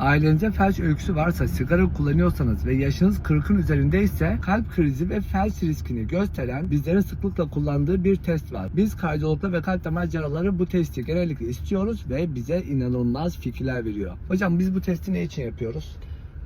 Ailenizde felç öyküsü varsa, sigara kullanıyorsanız ve yaşınız 40'ın üzerindeyse kalp krizi ve felç riskini gösteren bizlerin sıklıkla kullandığı bir test var. Biz kardiyologlar ve kalp damar cerrahları bu testi genellikle istiyoruz ve bize inanılmaz fikirler veriyor. Hocam biz bu testi ne için yapıyoruz?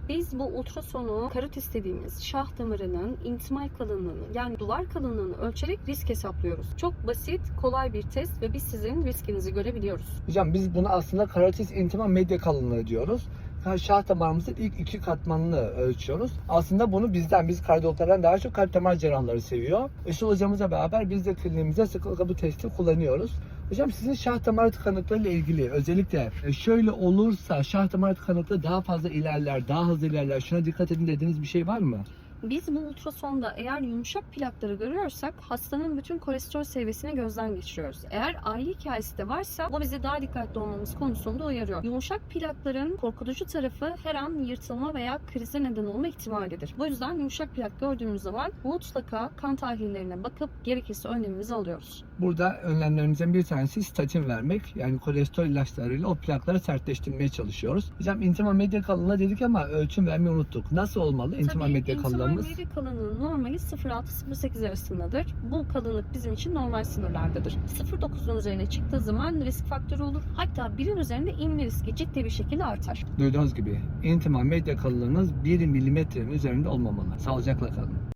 Biz bu ultrasonu karotis dediğimiz şah damarının intimal kalınlığını yani duvar kalınlığını ölçerek risk hesaplıyoruz. Çok basit, kolay bir test ve biz sizin riskinizi görebiliyoruz. Hocam biz buna aslında karotis intima medya kalınlığı diyoruz. Ha, Şah damarımızın ilk iki katmanını ölçüyoruz. Aslında bunu bizden, biz kardiyologlardan daha çok kalp damar cerrahları seviyor. Işıl hocamızla beraber biz de kliniğimizde sıklıkla bu testi kullanıyoruz. Hocam sizin şah damar tıkanıklığı ile ilgili özellikle e, şöyle olursa şah damar tıkanıklığı daha fazla ilerler, daha hızlı ilerler. Şuna dikkat edin dediğiniz bir şey var mı? Biz bu ultrasonda eğer yumuşak plakları görüyorsak hastanın bütün kolesterol seviyesini gözden geçiriyoruz. Eğer aile hikayesi de varsa bu bizi daha dikkatli olmamız konusunda uyarıyor. Yumuşak plakların korkutucu tarafı her an yırtılma veya krize neden olma ihtimalidir. Bu yüzden yumuşak plak gördüğümüz zaman mutlaka kan tahlillerine bakıp gerekirse önlemimizi alıyoruz. Burada önlemlerimizden bir tanesi statin vermek. Yani kolesterol ilaçlarıyla o plakları sertleştirmeye çalışıyoruz. Hocam intima medya kalınlığı dedik ama ölçüm vermeyi unuttuk. Nasıl olmalı intima Tabii medya intimal kalınlığımız? medya kalınlığı normali 0.6-0.8 arasındadır. Bu kalınlık bizim için normal sınırlardadır. 0.9'un üzerine çıktığı zaman risk faktörü olur. Hatta birin üzerinde inme riski ciddi bir şekilde artar. Duyduğunuz gibi intima medya kalınlığınız 1 milimetrenin üzerinde olmamalı. Sağlıcakla kalın.